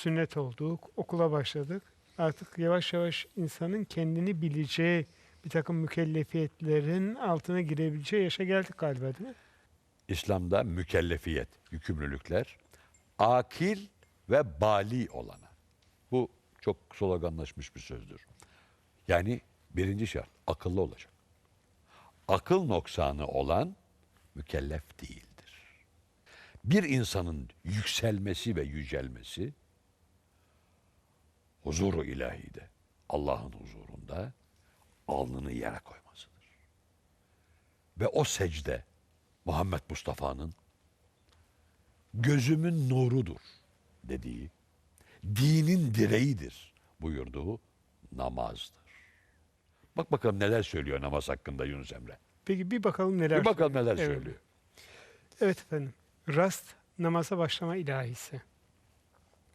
sünnet olduk, okula başladık. Artık yavaş yavaş insanın kendini bileceği bir takım mükellefiyetlerin altına girebileceği yaşa geldik galiba değil mi? İslam'da mükellefiyet, yükümlülükler akil ve bali olana. Bu çok sloganlaşmış bir sözdür. Yani birinci şart akıllı olacak. Akıl noksanı olan mükellef değildir. Bir insanın yükselmesi ve yücelmesi huzuru ilahide, Allah'ın huzurunda alnını yere koymasıdır. Ve o secde Muhammed Mustafa'nın gözümün nurudur dediği, dinin direğidir buyurduğu namazdır. Bak bakalım neler söylüyor namaz hakkında Yunus Emre. Peki bir bakalım neler Bir bakalım söylüyor. neler Evet. söylüyor. Evet efendim. Rast namaza başlama ilahisi.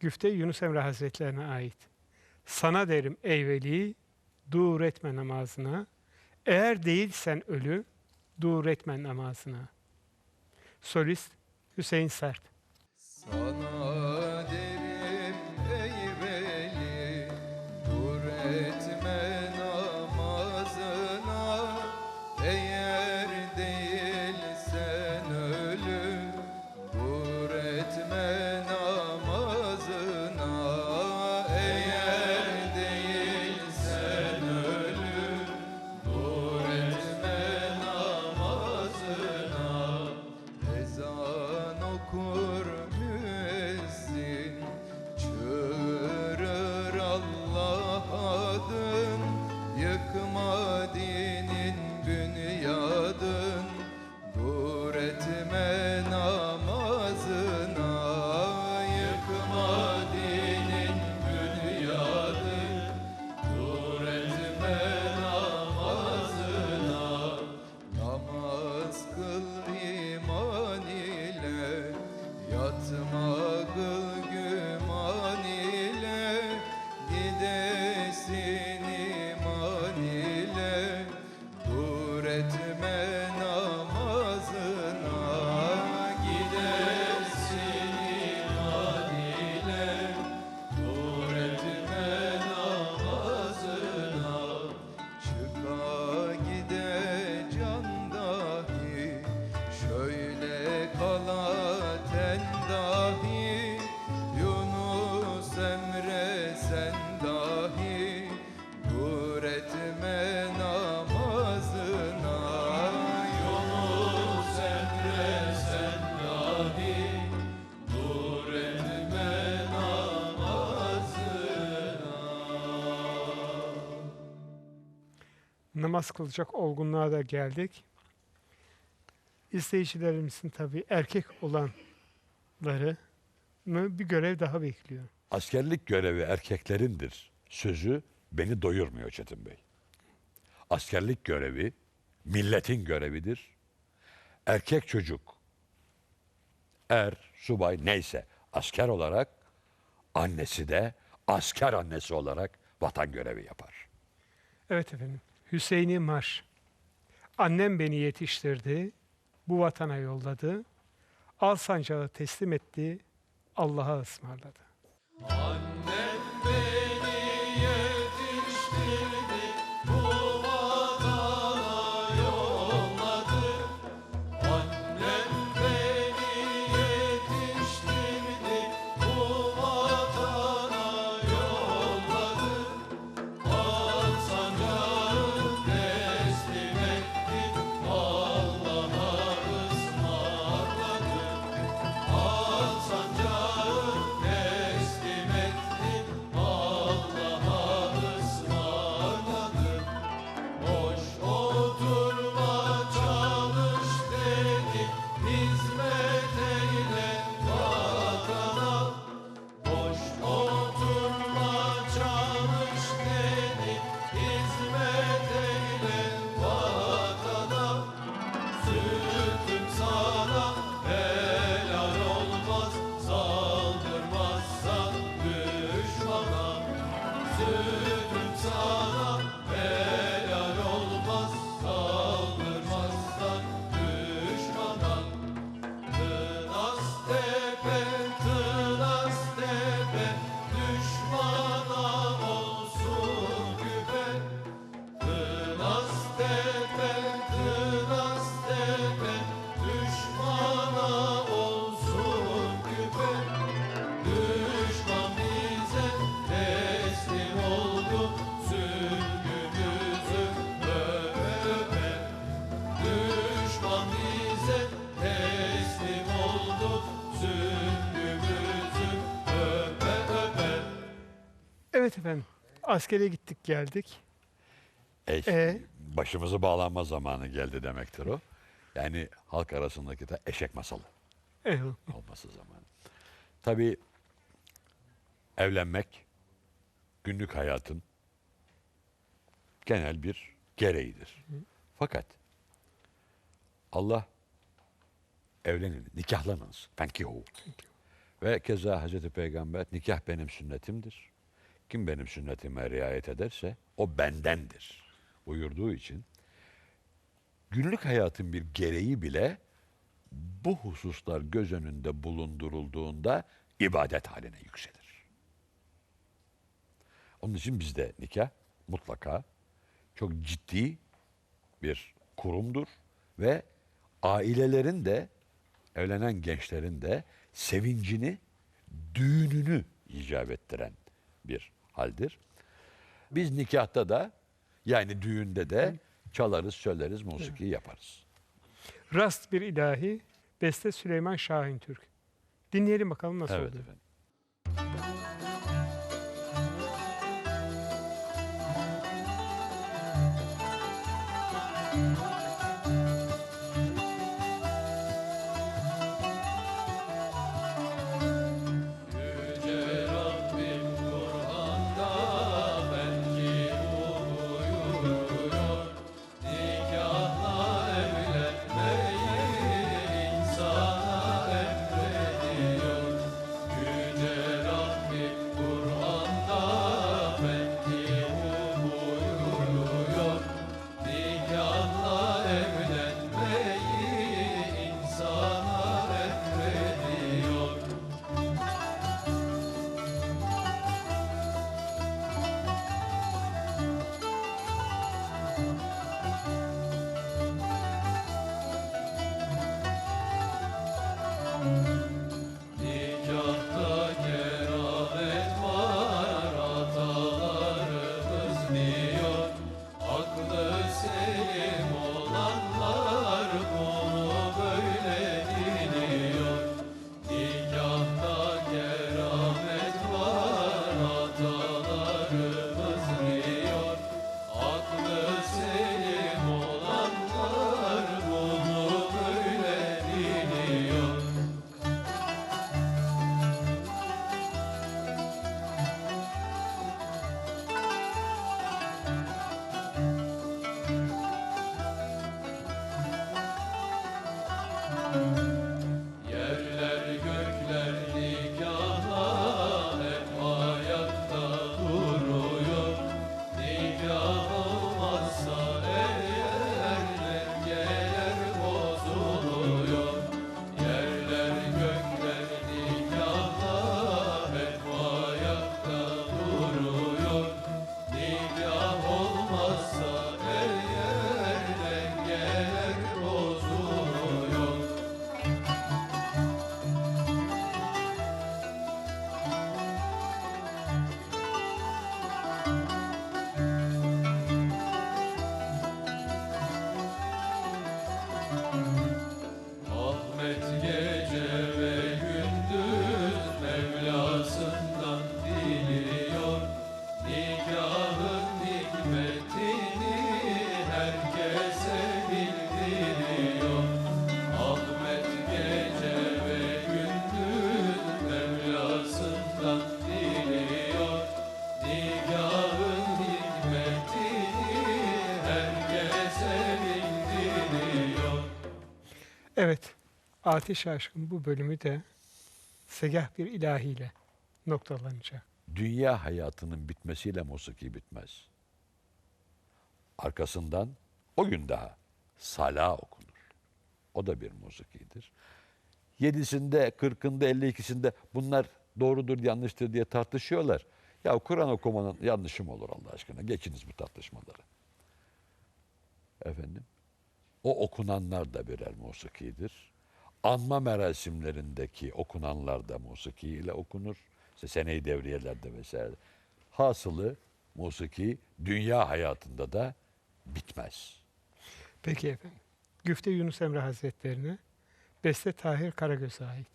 Güfte Yunus Emre Hazretlerine ait. Sana derim ey veli, dur etme namazına. Eğer değilsen ölü, dur etme namazına. Solist Hüseyin Sert. Sana Namaz kılacak olgunluğa da geldik. İzleyicilerimizin tabii erkek olanları mı bir görev daha bekliyor. Askerlik görevi erkeklerindir sözü beni doyurmuyor Çetin Bey. Askerlik görevi milletin görevidir. Erkek çocuk, er, subay neyse asker olarak annesi de asker annesi olarak vatan görevi yapar. Evet efendim. Hüseyin'i Marş. Annem beni yetiştirdi, bu vatana yolladı. Al sancağı teslim etti, Allah'a ısmarladı. Annem Evet efendim. Askere gittik geldik. E, E? Başımızı bağlanma zamanı geldi demektir o. Yani halk arasındaki de eşek masalı Eyvallah. olması zamanı. Tabii evlenmek günlük hayatın genel bir gereğidir. Fakat Allah evlenin, nikahlanınız. Fenkihu. Ve keza Hazreti Peygamber nikah benim sünnetimdir. Kim benim sünnetime riayet ederse o bendendir buyurduğu için günlük hayatın bir gereği bile bu hususlar göz önünde bulundurulduğunda ibadet haline yükselir. Onun için bizde nikah mutlaka çok ciddi bir kurumdur ve ailelerin de evlenen gençlerin de sevincini, düğününü icap ettiren bir haldir. Biz nikahta da yani düğünde de çalarız, söyleriz, musiki yaparız. Rast bir ilahi. Beste Süleyman Şahin Türk. Dinleyelim bakalım nasıl evet oluyor. efendim. Evet. Ateş Aşkın bu bölümü de segah bir ilahiyle noktalanacak. Dünya hayatının bitmesiyle musiki bitmez. Arkasından o gün daha sala okunur. O da bir musikidir. Yedisinde, kırkında, elli ikisinde bunlar doğrudur, yanlıştır diye tartışıyorlar. Ya Kur'an okumanın yanlışı mı olur Allah aşkına? Geçiniz bu tartışmaları. Efendim? O okunanlar da birer musikidir. Anma merasimlerindeki okunanlar da musiki ile okunur. İşte sene-i devriyelerde vesaire. Hasılı musiki dünya hayatında da bitmez. Peki efendim. Güfte Yunus Emre Hazretlerine Beste Tahir Karagöz'e ait.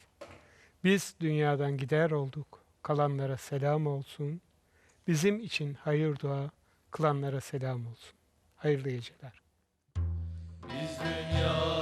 Biz dünyadan gider olduk. Kalanlara selam olsun. bizim için hayır dua kılanlara selam olsun. Hayırlı geceler. Biz dünya